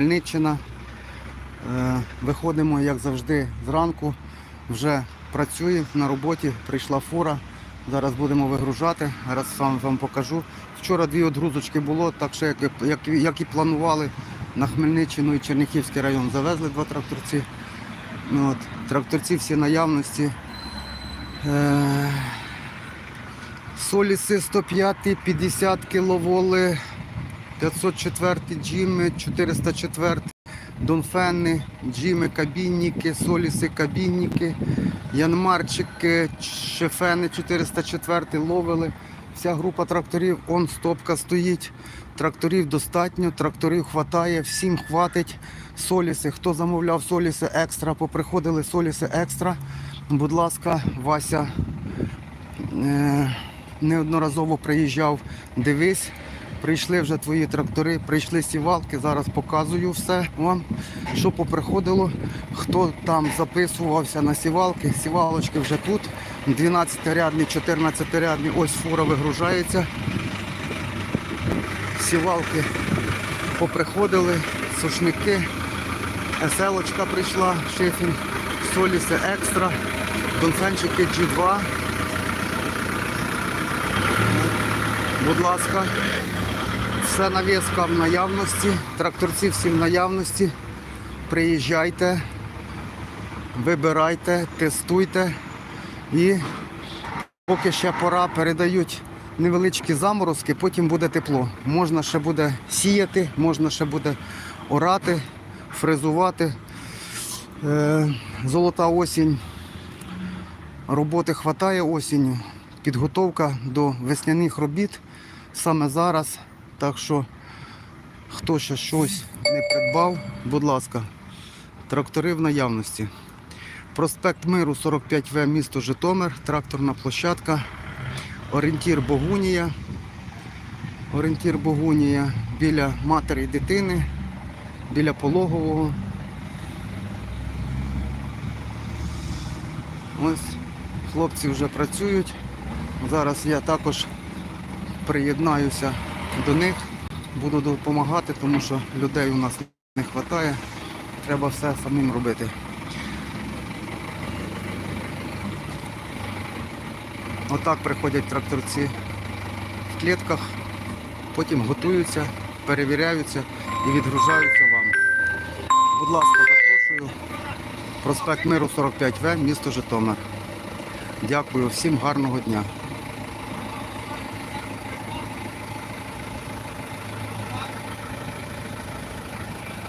Хмельниччина. Е, Виходимо, як завжди, зранку. Вже працює на роботі, прийшла фура. Зараз будемо вигружати. Зараз сам вам покажу. Вчора дві одгрузочки було, так що як, як, як і планували на Хмельниччину і Черніхівський район завезли два тракторці. Ну, от, тракторці всі наявності. Е, Соліси 105, 50 кВт, 504 джими, 404 Донфени, джими, кабінники, соліси, кабінники, янмарчики, шефени 404 ловили. Вся група тракторів, он стопка стоїть. Тракторів достатньо, тракторів хватає, всім хватить. Соліси. Хто замовляв соліси екстра, поприходили соліси екстра. Будь ласка, Вася е, неодноразово приїжджав, дивись. Прийшли вже твої трактори, прийшли сівалки. Зараз показую все вам, що поприходило. Хто там записувався на сівалки, сівалочки вже тут. 12-рядні, 14-рядні, ось фура вигружається. Сівалки поприходили, сушники, еселочка прийшла, шифінг, соліси екстра, донфенчики G2. Будь ласка. Все навіска в наявності, тракторці всі в наявності. Приїжджайте, вибирайте, тестуйте. І поки ще пора, передають невеличкі заморозки, потім буде тепло. Можна ще буде сіяти, можна ще буде орати, фрезувати. Е, Золота осінь. Роботи хватає осінню. Підготовка до весняних робіт саме зараз. Так що, хто ще щось не придбав, будь ласка, трактори в наявності. Проспект Миру 45В, місто Житомир, тракторна площадка, орієнтір Богунія. Орієнтір Богунія біля матері і дитини, біля пологового. Ось хлопці вже працюють. Зараз я також приєднаюся до них, буду допомагати, тому що людей у нас не вистачає. Треба все самим робити. Отак приходять тракторці в клітках, потім готуються, перевіряються і відгружаються вам. Будь ласка, запрошую. Проспект Миру 45В, місто Житомир. Дякую всім гарного дня.